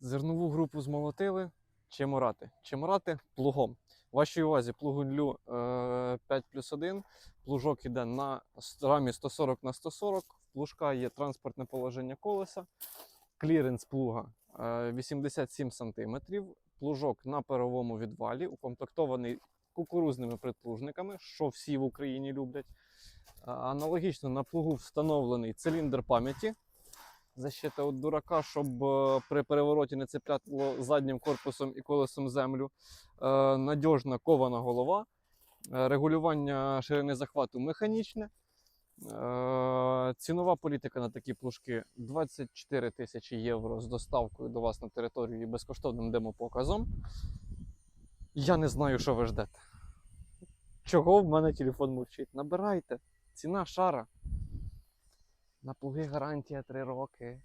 Зернову групу змолотили. Чеморати. Чеморати плугом. Вашій увазі плугунлю е, 5 плюс 1. Плужок іде на рамі 140 на 140. В плужка є транспортне положення колеса. Кліренс плуга е, 87 см. Плужок на паровому відвалі, укомплектований кукурузними предплужниками, що всі в Україні люблять. Е, Аналогічно на плугу встановлений циліндр пам'яті. Защита від дурака, щоб е, при перевороті не цепляло заднім корпусом і колесом землю. Е, Надіжна кована голова. Е, Регулювання ширини захвату механічне. Цінова політика на такі плужки 24 тисячі євро з доставкою до вас на територію і безкоштовним демопоказом. Я не знаю, що ви ждете. Чого в мене телефон мовчить? Набирайте. Ціна шара. На плуги гарантія 3 роки.